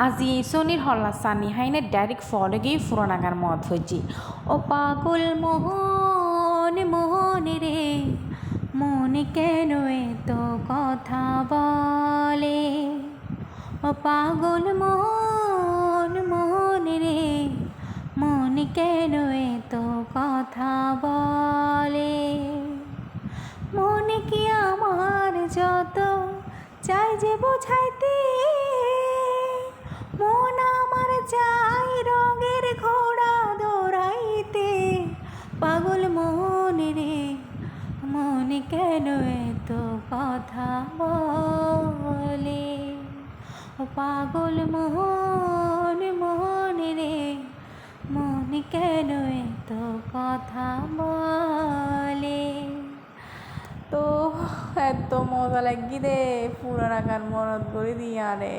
আজি সনির হল্লা সানি হাইনে ডাইরেক্ট ফলগেই ফুরনাগার মত হয়েছি ও পাগল মোহন মোহন রে মনে কেন এত কথা বলে? ও পাগল মোহন মোহন রে মনে কেন এত কথা বলে? মনে কি আমার যত চাই যে বোঝাইতে কেন এত কথা বলে? পাগল মোহন মোহন রে, মন কেন এত কথা বলে? তো এত মজা লাগি রে পুরানা গান মনত করে দিয়া রে